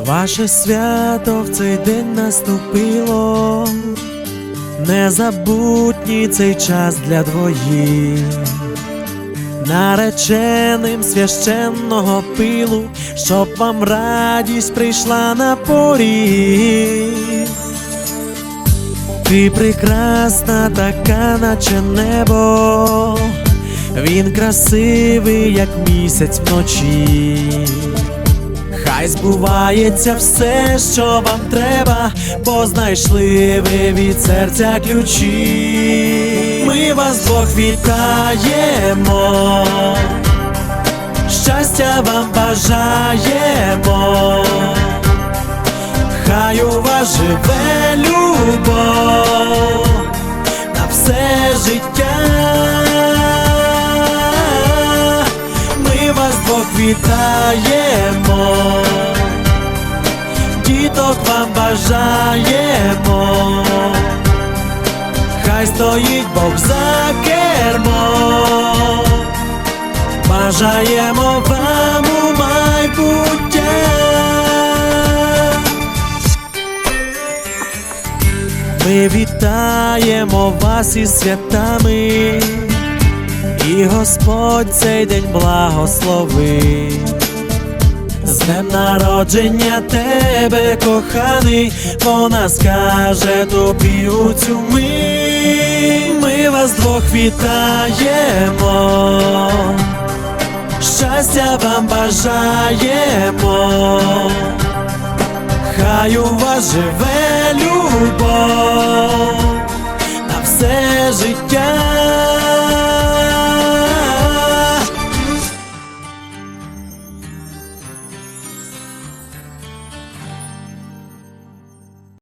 Ваше свято в цей день наступило, незабутній цей час для двоїх, нареченим священного пилу, щоб вам радість прийшла на поріг. Ти прекрасна, така, наче небо, він красивий, як місяць вночі. Хай збувається все, що вам треба, бо знайшли ви від серця ключі. Ми вас Бог вітаємо, щастя вам бажаємо, хай у вас живе любов на все життя. Вітаємо, діток вам бажаємо, хай стоїть Бог за кермо, бажаємо вам у майбуття. Ми вітаємо вас із святами, і Господь цей день благословить. З днем народження тебе, коханий, вона скаже тобі у цю мить. Ми вас двох вітаємо, щастя вам бажаємо. Хай у вас живе любов на все життя.